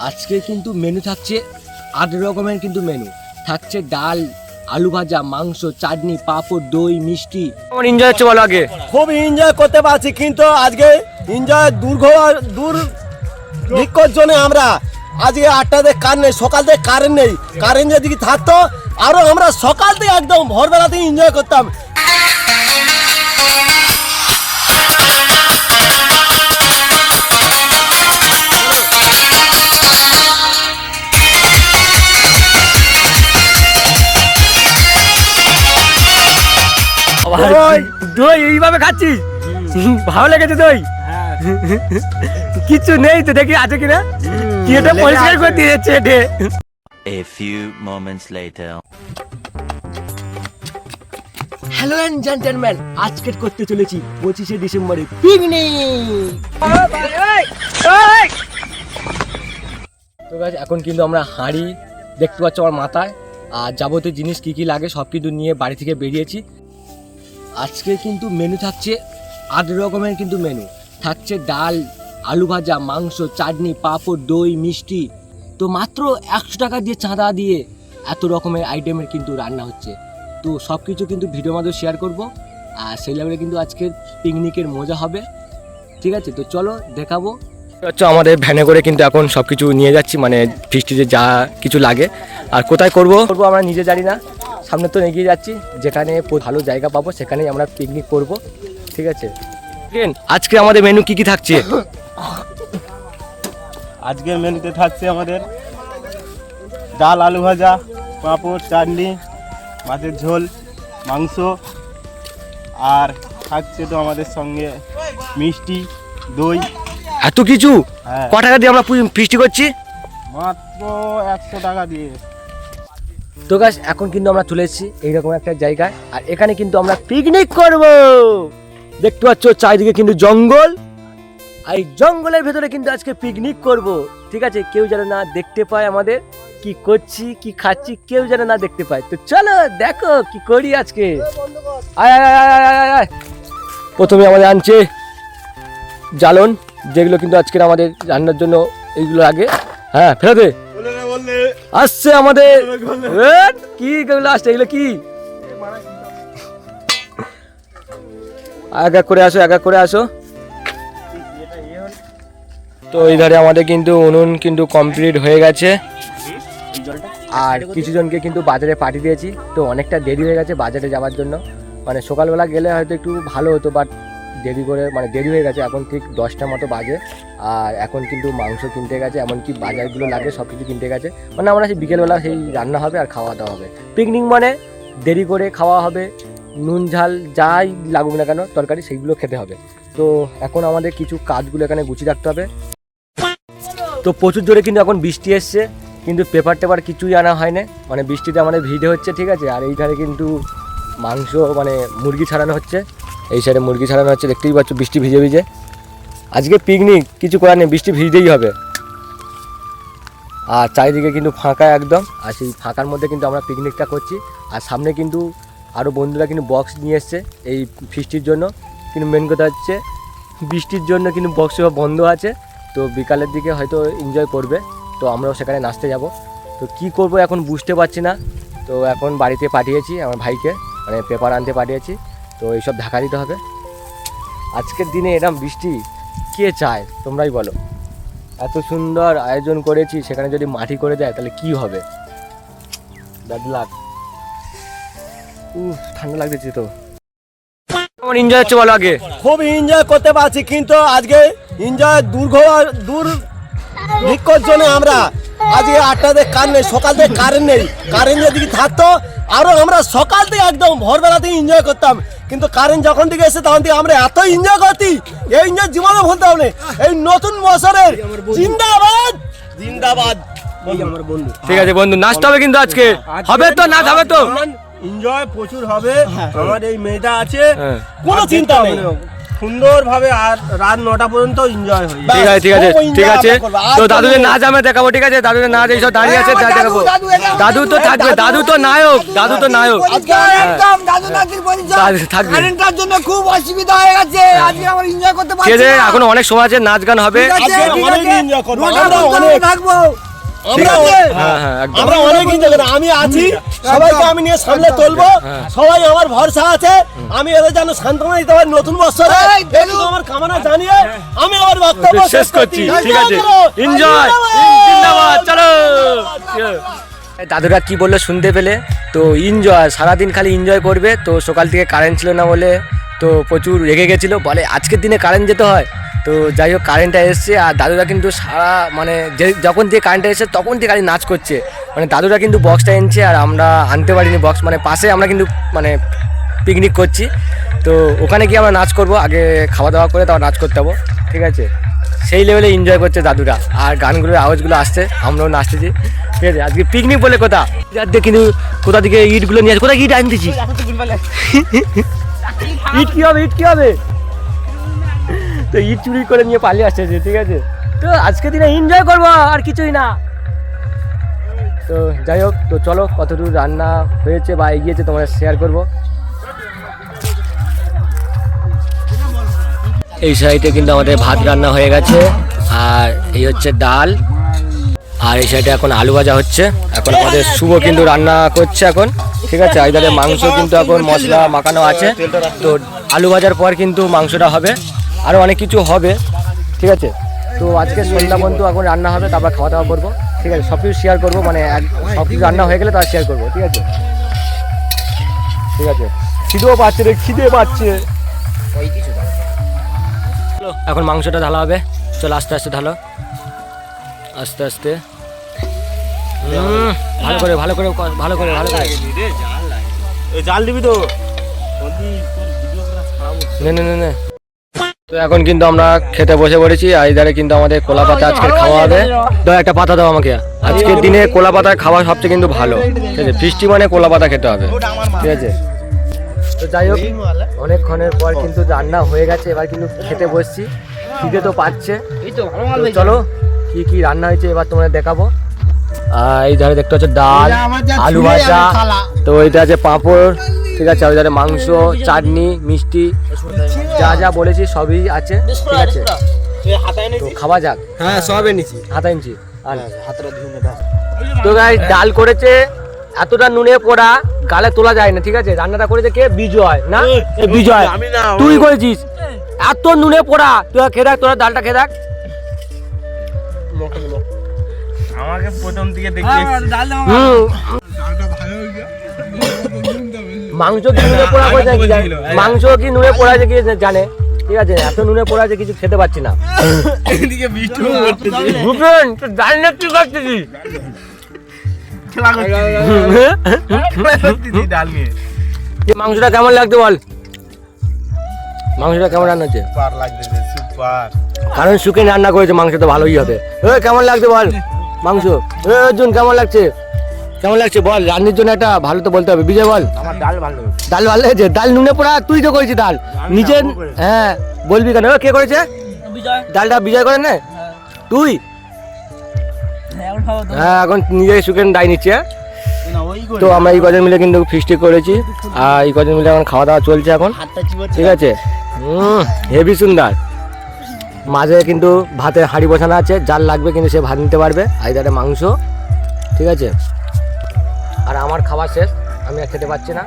আজকে কিন্তু মেনু থাকছে আট রকমের কিন্তু মেনু থাকছে ডাল আলু ভাজা মাংস চাটনি পাঁপড় দই মিষ্টি। এনজয় হচ্ছে বলো আগে? খুব এনজয় করতে পারছি কিন্তু আজকে এনজয় দূর দূর ভিক্ষর জন্য আমরা। আজকে আটটাতে কার নেই সকাল থেকে কারেন্ট নেই। কারেন্ট যদি থাকতো আরও আমরা সকাল থেকে একদম ভোরবেলাতে এনজয় করতাম। দই এইভাবে খাচ্ছিস? ভালো লেগেছে দই? কিছু নেই তো দেখি আছে কিনা? কি এটা পরিষ্কার করে দিয়েছে এটা? A few moments later. Hello and gentleman আজকে করতে চলেছি পঁচিশে ডিসেম্বরে পিকনিক তো গাছ এখন কিন্তু আমরা হাঁড়ি দেখতে পাচ্ছ আমার মাথায়। আর যাবতীয় জিনিস কি কি লাগে সব কিছু নিয়ে বাড়ি থেকে বেরিয়েছি। আজকে কিন্তু মেনু থাকছে আট রকমের কিন্তু মেনু থাকছে ডাল, আলু ভাজা, মাংস, চাটনি, পাঁপড়, দই, মিষ্টি। তো মাত্র একশো টাকা দিয়ে চাঁদা দিয়ে এত রকমের আইটেমের কিন্তু রান্না হচ্ছে। তো সব কিছু কিন্তু ভিডিও মাধ্যমে শেয়ার করব। আর সেই লেভেলে কিন্তু আজকের পিকনিকের মজা হবে। ঠিক আছে? তো চলো দেখাবো। হচ্ছে আমাদের ভ্যানে করে কিন্তু এখন সব কিছু নিয়ে যাচ্ছি। মানে ফিস্টিতে যা কিছু লাগে। আর কোথায় করব? করব আমরা নিজে জানি না। সামনে তো এগিয়ে যাচ্ছি যেখানে ভালো জায়গা পাবো সেখানেই আমরা পিকনিক করব ঠিক আছে? আজকে আমাদের মেনু কি কি থাকছে? আজকের মেনুতে থাকছে আমাদের ডাল আলু ভাজা পাঁপড় চাটনি মাছের ঝোল মাংস আর থাকছে তো আমাদের সঙ্গে মিষ্টি দই। এত কিছু? হ্যাঁ। ক টাকা দিয়ে আমরা ফিস্টি করছি? মাত্র একশো টাকা দিয়ে। তো গাছ এখন কিন্তু আমরা চলে এসেছি এইরকম একটা জায়গায়, আর এখানে কিন্তু আমরা পিকনিক করব। দেখতে পাচ্ছ চারিদিকে কিন্তু জঙ্গল, আর এই জঙ্গলের ভেতরে কিন্তু আজকে পিকনিক করব। ঠিক আছে, কেউ যেন না দেখতে পায় আমাদের, কি করছি, কি খাচ্ছি, কেউ যেন না দেখতে পায়। তো চলো, দেখো কি করি আজকে। প্রথমে আমাদের আনছে জ্বালন, যেগুলো কিন্তু আজকের আমাদের রান্নার জন্য, এইগুলো আগে হ্যাঁ দে। আসছে আমাদের। কি আসছে এগুলো কি? এক এক করে আসো এক এক করে আসো। তো এই ধারে আমাদের কিন্তু উনুন কিন্তু কমপ্লিট হয়ে গেছে। আর কিছু জনকে কিন্তু বাজারে পাঠিয়ে দিয়েছি। তো অনেকটা দেরি হয়ে গেছে বাজারে যাওয়ার জন্য। মানে সকালবেলা গেলে হয়তো একটু ভালো হতো বাট দেরি করে মানে দেরি হয়ে গেছে, এখন ঠিক দশটা মতো বাজে। আর এখন কিন্তু মাংস কিনতে গেছে, এমনকি বাজারগুলো লাগে সব কিছু কিনতে গেছে। মানে আমরা সেই বিকেলবেলা সেই রান্না হবে আর খাওয়া দাওয়া হবে। পিকনিক মানে দেরি করে খাওয়া হবে, নুন, ঝাল, যাই লাগুক না কেন, তরকারি সেইগুলো খেতে হবে। তো এখন আমাদের কিছু কাজগুলো এখানে গুছিয়ে রাখতে হবে। তো প্রচুর জোরে কিন্তু এখন বৃষ্টি এসছে, কিন্তু পেপার টেপার কিছুই আনা হয় না মানে বৃষ্টিতে আমাদের ভিড়ে হচ্ছে, ঠিক আছে? আর এইখানে কিন্তু মাংস মানে মুরগি ছাড়ানো হচ্ছে। এই সাইডে মুরগি ছাড়ানো হচ্ছে, দেখতেই পাচ্ছ বৃষ্টি ভিজে ভিজে। আজকে পিকনিক কিছু করার নেই, বৃষ্টি ভিজতেই হবে। আর চারিদিকে কিন্তু ফাঁকা একদম, আর সেই ফাঁকার মধ্যে কিন্তু আমরা পিকনিকটা করছি। আর সামনে কিন্তু আরও বন্ধুরা কিন্তু বক্স নিয়ে এসছে এই ফিস্টির জন্য। কিন্তু মেন কথা হচ্ছে, বৃষ্টির জন্য কিন্তু বক্স বন্ধ আছে। তো বিকালের দিকে হয়তো এনজয় করবে। তো আমরাও সেখানে নাচতে যাব। তো কি করব এখন বুঝতে পারছি না। তো এখন বাড়িতে পাঠিয়েছি আমার ভাইকে মানে পেপার আনতে পাঠিয়েছি। তো এইসব ঢাকা দিতে হবে। আজকের দিনে এরম বৃষ্টি কে চায়, তোমরাই বলো। এত সুন্দর আয়োজন করেছি, সেখানে যদি মাটি করে দেয়, তাহলে কি হবে? ব্যাড লাক ঠান্ডা লাগতেছে তো। এনজয় হচ্ছে বলো আগে? খুব এনজয় করতে পারছি, কিন্তু আজকে এনজয় দূর দূর ভিক্ষর জন্য আমরা আজকে আটটাতে কার নেই সকাল থেকে কারেন্ট নেই। কারেন্ট যদি থাকতো আরও আমরা সকাল থেকে একদম ভোরবেলাতে এনজয় করতাম। কিন্তু কারেন্ট যখন থেকে এসে তখন থেকে আমরা এত এনজয় করতি এই এনজয় জীবনে ভুলতে হবে না। এই নতুন বছরের জিন্দাবাদ। জিন্দাবাদ। ঠিক আছে বন্ধু নাচতে হবে কিন্তু আজকে। হবে তো নাচ হবে তো। এনজয় প্রচুর হবে। আমার এই মেয়েটা আছে। হ্যাঁ। কোনো চিন্তা নেই। সুন্দরভাবে আর রাত নটা পর্যন্ত এনজয় হয়ে ঠিক আছে ঠিক আছে ঠিক আছে। তো দাদুদের নাচ আমরা দেখাবো ঠিক আছে? দাদুদের নাচ এইসব দাঁড়িয়ে আছে দেখাবো। দাদু তো থাকবে দাদু তো নায়ক দাদু তো নায়ক। কারেন্টটার জন্য খুব অসুবিধা হয়ে গেছে। আজকে আমরা এনজয় করতে ঠিক পারছি আছে। এখন অনেক সময় আছে নাচ গান হবে। আজকে অনেক enjoy করব। আমরা অনেক- থাকব। আমরা হ্যাঁ হ্যাঁ অনেক এনজয় আমি আছি সবাইকে আমি নিয়ে সামনে তুলবো। সবাই আমার ভরসা আছে। আমি এদের যেন সান্ত্বনা দিতে পারি নতুন বছরে। আমার কামনা জানিয়ে আমি আমার বক্তব্য শেষ করছি। ঠিক আছে। এনজয় চলো। দাদুরা কি বলল শুনতে পেলে? তো এনজয় সারাদিন খালি এনজয় করবে। তো সকাল থেকে কারেন্ট ছিল না বলে তো প্রচুর রেগে গেছিল। বলে আজকের দিনে কারেন্ট যেতে হয়? তো যাই হোক কারেন্টটা এসছে আর দাদুরা কিন্তু সারা মানে যে যখন থেকে কারেন্টটা এসছে তখন থেকে খালি নাচ করছে। মানে দাদুরা কিন্তু বক্সটা এনেছে আর আমরা আনতে পারিনি বক্স মানে পাশে আমরা কিন্তু মানে পিকনিক করছি। তো ওখানে গিয়ে আমরা নাচ করব আগে খাওয়া দাওয়া করে তারপর নাচ করতে হব ঠিক আছে? সেই লেভেলে এনজয় করছে দাদুরা আর গানগুলোর আওয়াজগুলো আসছে আমরাও নাচতেছি ঠিক আছে? আজকে পিকনিক বলে কোথা। যাতে কিন্তু কোথা থেকে ইটগুলো নিয়ে আসে কোথায় ইট আনতেছি ইট কী হবে ইট কী হবে? তো ইট চুরি করে নিয়ে পালিয়ে আসছে ঠিক আছে? তো আজকে দিনে এনজয় করব, আর কিছুই না। তো যাই হোক, তো চলো, কতদূর রান্না হয়েছে বা এগিয়েছে তোমরা শেয়ার করব। এই সাইডে কিন্তু আমাদের ভাত রান্না হয়ে গেছে, আর এই হচ্ছে ডাল। আর এই সাইডে এখন আলু ভাজা হচ্ছে। এখন আমাদের শুভ কিন্তু রান্না করছে এখন, ঠিক আছে? আর মাংস কিন্তু এখন মশলা মাখানো আছে। তো আলু ভাজার পর কিন্তু মাংসটা হবে। আরও অনেক কিছু হবে ঠিক আছে? তো আজকে সন্ধ্যা পর্যন্ত এখন রান্না হবে তারপর খাওয়া দাওয়া করব ঠিক আছে? সব কিছু শেয়ার করব মানে সব কিছু রান্না হয়ে গেলে তার শেয়ার করব ঠিক আছে? ঠিক আছে? খিদেও পাচ্ছে রে খিদে পাচ্ছে। এখন মাংসটা ঢালা হবে। চলো আস্তে আস্তে ঢালো। আস্তে আস্তে। ভালো করে ভালো করে ভালো করে ভালো করে। জাল দিবি তো। নে নে নে নে। তো এখন কিন্তু আমরা খেতে বসে পড়েছি আর ইধারে কিন্তু আমাদের কোলা পাতা আজকে খাওয়া হবে। দাও একটা পাতা দাও আমাকে। আজকের দিনে কোলা পাতা খাওয়া সবচেয়ে কিন্তু ভালো। ঠিক আছে বৃষ্টি মানে কোলা পাতা খেতে হবে। ঠিক আছে। তো যাই হোক অনেকক্ষণের পর কিন্তু রান্না হয়ে গেছে এবার কিন্তু খেতে বসছি। খিদে তো পাচ্ছে। চলো কি কি রান্না হয়েছে এবার তোমাদের দেখাবো। আর এই ধারে দেখতে হচ্ছে ডাল আলু ভাজা তো এইটা আছে পাঁপড় ঠিক আছে ওই ধারে মাংস চাটনি মিষ্টি। যা যা বলেছি সবই আছে ঠিক আছে। তো খাওয়া যাক। হ্যাঁ সব এনেছি। হাতা ইঞ্চি তো গাই ডাল করেছে এতটা নুনে পোড়া গালে তোলা যায় না ঠিক আছে? রান্নাটা করেছে কে? বিজয় না? এ বিজয়। তুই করেছিস? এত নুনে পোড়া তুই খেয়ে দেখ তোরা ডালটা খেয়ে দেখ। আমাকে প্রথম দিকে দেখে হুম। মাংস কি নুনে পোড়া করে কি জানে? মাংস কি নুনে পোড়া আছে কি জানে? ঠিক আছে এত নুনে পোড়া আছে কিছু খেতে পাচ্ছি না। এদিকে করতেছে ভূপেন তুই না করতেছি। মাংসটা কেমন লাগছে বল? মাংসটা কেমন রান্না হচ্ছে? কারণ শুকে রান্না করেছে মাংস তো ভালোই হবে। এ কেমন লাগছে বল? মাংস। এ অর্জুন কেমন লাগছে? কেমন লাগছে বল? রান্নার জন্য একটা ভালো তো বলতে হবে। বিজয় বল। আমার ডাল ভালো ডাল ভালো হয়েছে? ডাল নুনে পোড়া তুই তো করেছিস ডাল। নিজের হ্যাঁ বলবি কেন? ও, কে করেছে? ডালটা বিজয় করেন না। তুই? হ্যাঁ এখন নিজে শুকেন দায় নিচ্ছে। হ্যাঁ? করে তো আমরা এই কজন মিলে কিন্তু ফিস্টি করেছি। আর এই কজন মিলে এখন খাওয়া দাওয়া চলছে এখন। ঠিক আছে? হুম হেভি সুন্দর। মাঝে কিন্তু ভাতের হাঁড়ি বসানো আছে। যার লাগবে কিন্তু সে ভাত নিতে পারবে। আইদারে মাংস। ঠিক আছে? আমার খাবার শেষ আমি আর খেতে পাচ্ছি না।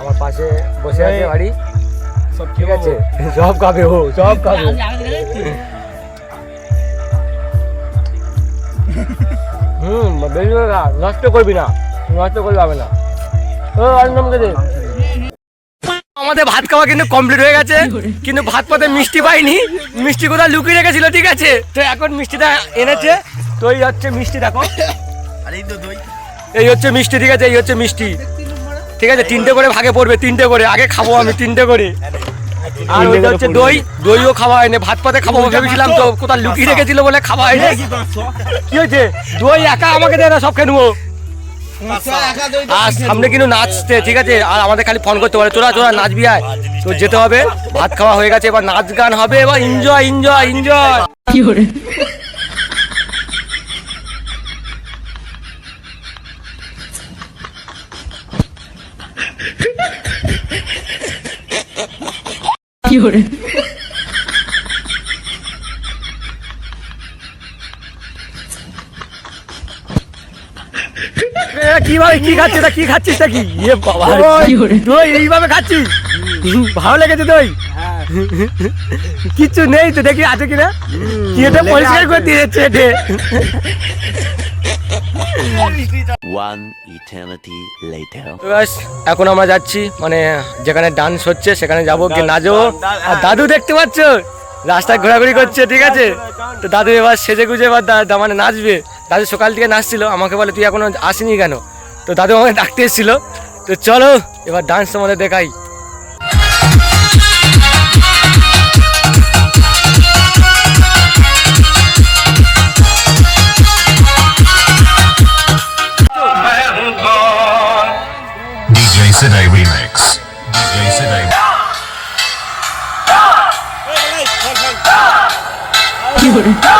আমার পাশে বসে আছে বাড়ি। সব ঠিক আছে? সব খাবে ও সব খাবে। হুম বেশি নষ্ট করবি না নষ্ট করলে হবে না। ও অরিন্দমকে দে? আমাদের ভাত খাওয়া কিন্তু কমপ্লিট হয়ে গেছে কিন্তু ভাত পাতে মিষ্টি পাইনি। মিষ্টি কোথায় লুকিয়ে রেখেছিল ঠিক আছে? তো এখন মিষ্টিটা এনেছে তো এই হচ্ছে মিষ্টি দেখো। আর এই তো দই। এই হচ্ছে মিষ্টি ঠিক আছে? এই হচ্ছে মিষ্টি। ঠিক আছে? তিনটে করে ভাগে পড়বে তিনটে করে। আগে খাব আমি তিনটে করে। আর ওইটা হচ্ছে দই দইও খাওয়া হয়নি ভাত পাতে খাব ভেবেছিলাম তো কোথাও লুকিয়ে রেখেছিল বলে খাওয়া হয়নি। কি হয়েছে? দই একা আমাকে দেয় না সব খেয়ে নেব। আর সামনে কিন্তু নাচতে ঠিক আছে? আর আমাদের খালি ফোন করতে পারে তোরা তোরা নাচবি আয়। তো যেতে হবে ভাত খাওয়া হয়ে গেছে এবার নাচ গান হবে এবার এনজয় এনজয় এনজয় কীভাবে কি খাচ্ছিস কি খাচ্ছিস? তা কি ইয়ে বাবা দই এইভাবে খাচ্ছিস? ভালো লেগেছে দই কিচ্ছু নেই তো দেখি আছে কিনা? কি এটা পরিষ্কার করে দিয়েছে এখন আমরা যাচ্ছি মানে যেখানে ডান্স হচ্ছে সেখানে যাব গিয়ে নাচবো আর দাদু দেখতে পাচ্ছ? রাস্তায় ঘোরাঘুরি করছে ঠিক আছে? তো দাদু এবার সেজে গুজে এবার মানে নাচবে। দাদু সকাল থেকে নাচছিল আমাকে বলে তুই এখনও আসিনি কেন? তো দাদু আমাকে ডাকতে এসেছিল। তো চলো এবার ডান্স তোমাদের দেখাই। Yeah.